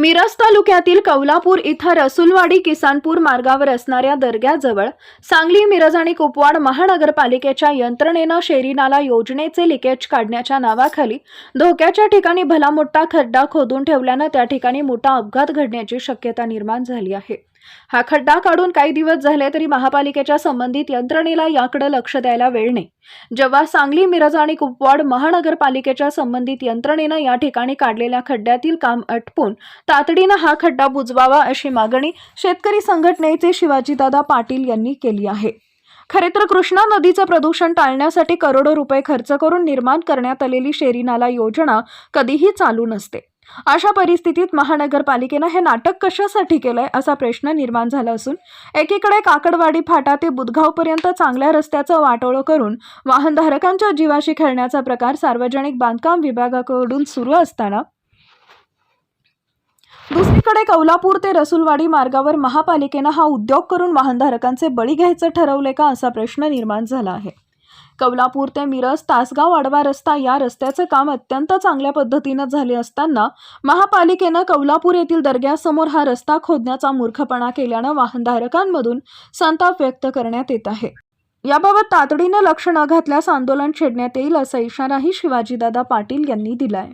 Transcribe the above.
मिरज तालुक्यातील कौलापूर इथं रसुलवाडी किसानपूर मार्गावर असणाऱ्या दर्ग्याजवळ सांगली मिरज आणि कुपवाड महानगरपालिकेच्या यंत्रणेनं शेरीनाला योजनेचे लिकेज काढण्याच्या नावाखाली धोक्याच्या ठिकाणी भला मोठा खड्डा खोदून ठेवल्यानं त्या ठिकाणी मोठा अपघात घडण्याची शक्यता निर्माण झाली आहे. हा खड्डा काढून काही दिवस झाले तरी महापालिकेच्या संबंधित यंत्रणेला याकडे लक्ष द्यायला वेळ नाही. जेव्हा सांगली मिरज आणि कुपवाड महानगरपालिकेच्या संबंधित यंत्रणेनं या ठिकाणी काढलेल्या खड्ड्यातील काम अटपून तातडीनं हा खड्डा बुजवावा अशी मागणी शेतकरी संघटनेचे शिवाजीदादा पाटील यांनी केली आहे. खरे तर कृष्णा नदीचं प्रदूषण टाळण्यासाठी करोडो रुपये खर्च करून निर्माण करण्यात आलेली शेरी नाला योजना कधीही चालू नसते. अशा परिस्थितीत महानगरपालिकेनं हे नाटक कशासाठी केलंय असा प्रश्न निर्माण झाला असून एकीकडे काकडवाडी फाटा ते बुधगावपर्यंत चांगल्या रस्त्याचं वाटोळं करून वाहनधारकांच्या जीवाशी खेळण्याचा प्रकार सार्वजनिक बांधकाम विभागाकडून सुरू असताना दुसरीकडे कौलापूर ते रसुलवाडी मार्गावर महापालिकेनं हा उद्योग करून वाहनधारकांचे बळी घ्यायचं ठरवले का असा प्रश्न निर्माण झाला आहे. कौलापूर ते मिरज तासगाव आडवा रस्ता या रस्त्याचे काम अत्यंत चांगल्या पद्धतीनं झाले असताना महापालिकेनं कौलापूर येथील दर्ग्यासमोर हा रस्ता खोदण्याचा मूर्खपणा केल्यानं वाहनधारकांमधून संताप व्यक्त करण्यात येत आहे. याबाबत तातडीनं लक्ष न घातल्यास आंदोलन छेडण्यात येईल असा इशाराही शिवाजीदादा पाटील यांनी दिलाय.